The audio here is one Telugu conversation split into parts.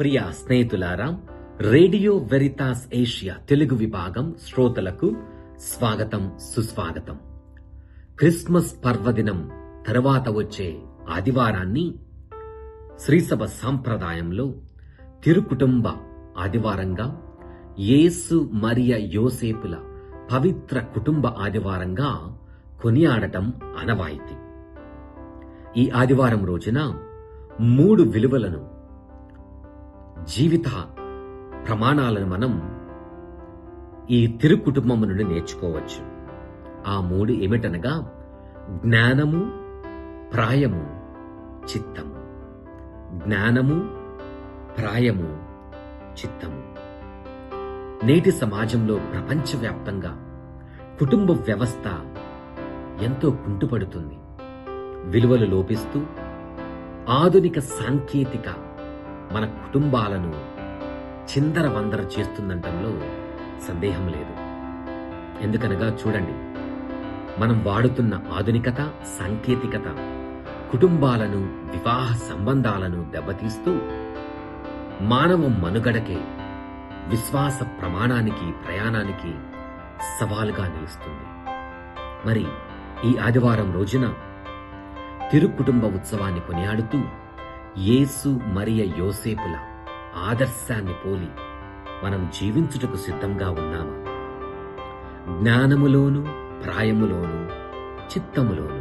ప్రియ స్నేహితులారా రేడియో వెరితాస్ ఏషియా తెలుగు విభాగం శ్రోతలకు స్వాగతం సుస్వాగతం. క్రిస్మస్ పర్వదినం తరువాత వచ్చే ఆదివారాన్ని శ్రీసభ సాంప్రదాయంలో తిరుకుటుంబ ఆదివారంగా యేసు మరియ యోసేపుల పవిత్ర కుటుంబ ఆదివారంగా కొనియాడటం అనవాయితీ ఈ ఆదివారం రోజున మూడు విలువలను జీవిత ప్రమాణాలను మనం ఈ తిరు కుటుంబం నుండి నేర్చుకోవచ్చు. ఆ మూడు ఏమిటనగా జ్ఞానము ప్రాయము చిత్తము. జ్ఞానము ప్రాయము చిత్తము. నేటి సమాజంలో ప్రపంచవ్యాప్తంగా కుటుంబ వ్యవస్థ ఎంతో కుంటుపడుతుంది. విలువలు లోపిస్తూ ఆధునిక సాంకేతిక మన కుటుంబాలను చిందరవందర చేస్తుందంటంలో సందేహం లేదు. ఎందుకనగా చూడండి మనం వాడుతున్న ఆధునికత సాంకేతికత కుటుంబాలను వివాహ సంబంధాలను దెబ్బతీస్తూ మానవ మనుగడకే విశ్వాస ప్రమాణానికి ప్రయాణానికి సవాలుగా నిలుస్తుంది. మరి ఈ ఆదివారం రోజున తిరుకుటుంబ ఉత్సవాన్ని కొనియాడుతూ యేసు మరియ యోసేపుల ఆదర్శాన్ని పోలి మనం జీవించుటకు సిద్ధంగా ఉన్నామా? జ్ఞానములోను ప్రాయములోను చిత్తములోను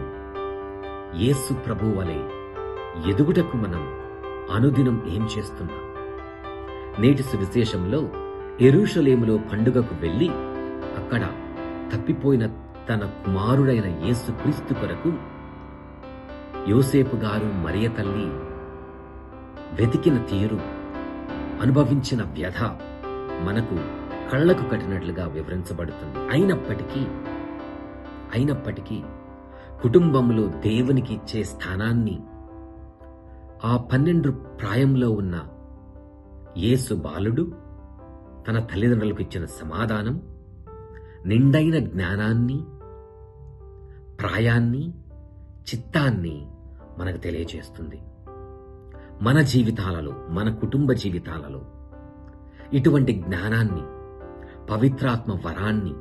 యేసు ప్రభు వలె ఎదుగుటకు మనం అనుదినం ఏం చేస్తున్నాం? నేటి సువిశేషంలో ఎరుషలేములో పండుగకు వెళ్ళి అక్కడ తప్పిపోయిన తన కుమారుడైన యేసుక్రీస్తు కొరకు యోసేపు గారు మరియ తల్లి వెతికిన తీరు అనుభవించిన వ్యధ మనకు కళ్ళకు కట్టినట్లుగా వివరించబడుతుంది. అయినప్పటికీ అయినప్పటికీ కుటుంబంలో దేవునికి ఇచ్చే స్థానాన్ని ఆ పన్నెండు ప్రాయంలో ఉన్న యేసు బాలుడు తన తల్లిదండ్రులకు ఇచ్చిన సమాధానం నిండైన జ్ఞానాన్ని ప్రాయాన్ని చిత్తాన్ని మనకు తెలియజేస్తుంది. మన జీవితాలలో మన కుటుంబ జీవితాలలో ఇటువంటి జ్ఞానాన్ని పవిత్రాత్మ వరాన్ని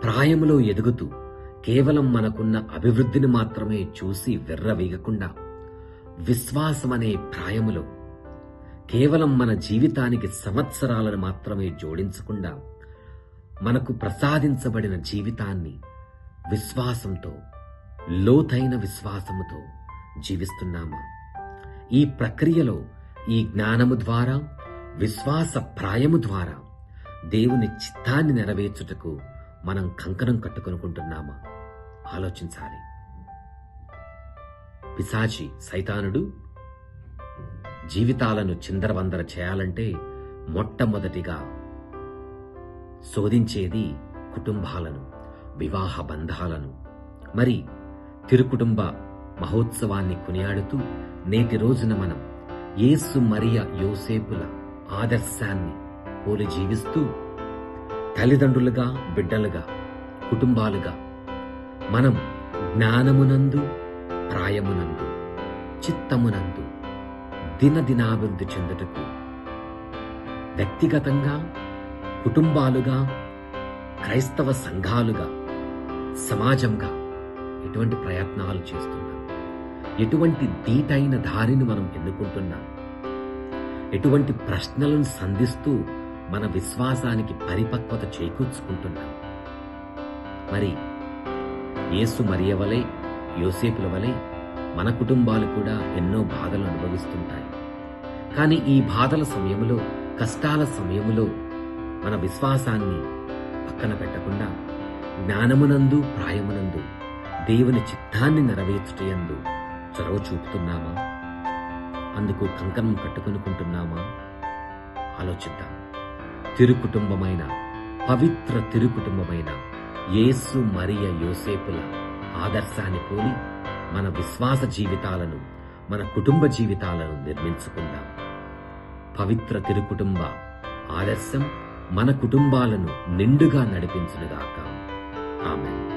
ప్రాయములో ఎదుగుతూ కేవలం మనకున్న అభివృద్ధిని మాత్రమే చూసి వెర్రవీగకుండా విశ్వాసమనే ప్రాయములో కేవలం మన జీవితానికి సంవత్సరాలను మాత్రమే జోడించకుండా మనకు ప్రసాదించబడిన జీవితాన్ని విశ్వాసంతో లోతైన విశ్వాసముతో జీవిస్తున్నామా? ఈ ప్రక్రియలో ఈ జ్ఞానము ద్వారా విశ్వాస ప్రాయము ద్వారా దేవుని చిత్తాన్ని నెరవేర్చుటకు మనం కంకణం కట్టుకొనుకుంటున్నామా? ఆలోచించాలి. పిశాచి సైతానుడు జీవితాలను చిందరవందర చేయాలంటే మొట్టమొదటిగా శోధించేది కుటుంబాలను వివాహ బంధాలను. మరి తిరుకుటుంబ మహోత్సవాన్ని కొనియాడుతూ నేటి రోజున మనం యేసు మరియ యోసేపుల ఆదర్శాన్ని పోలి జీవిస్తూ తల్లిదండ్రులుగా బిడ్డలుగా కుటుంబాలుగా మనం జ్ఞానమునందు ప్రాయమునందు చిత్తమునందు దినదినాభివృద్ధి చెందుటకు వ్యక్తిగతంగా కుటుంబాలుగా క్రైస్తవ సంఘాలుగా సమాజంగా ఎటువంటి ప్రయత్నాలు చేస్తున్నాం ఎటువంటి దీటైన దారిని మనం ఎన్నుకుంటున్నాం? ఎటువంటి ప్రశ్నలను సంధిస్తూ మన విశ్వాసానికి పరిపక్వత చేకూర్చుకుంటున్నాం? మరి యేసు మరియ వలె యోసేపుల వలె మన కుటుంబాలు కూడా ఎన్నో బాధలు అనుభవిస్తుంటాయి. కానీ ఈ బాధల సమయంలో కష్టాల సమయంలో మన విశ్వాసాన్ని పక్కన పెట్టకుండా జ్ఞానమునందు ప్రాయమునందు దేవుని చిత్తాన్ని నెరవేర్చుటయందు చొరవ చూపుతున్నామా? అందుకు కంకణం కట్టుకొనుకుంటున్నామా? ఆలోచిద్దాం. తిరుకుటుంబమైన పవిత్ర తిరుకుటుంబమైన యేసు మరియ యోసేపుల ఆదర్శాన్ని పోలి మన విశ్వాస జీవితాలను మన కుటుంబ జీవితాలను నిర్మించుకుందాం. పవిత్ర తిరుకుటుంబ ఆదర్శం మన కుటుంబాలను నిండుగా నడిపించునుగాక. ఆమె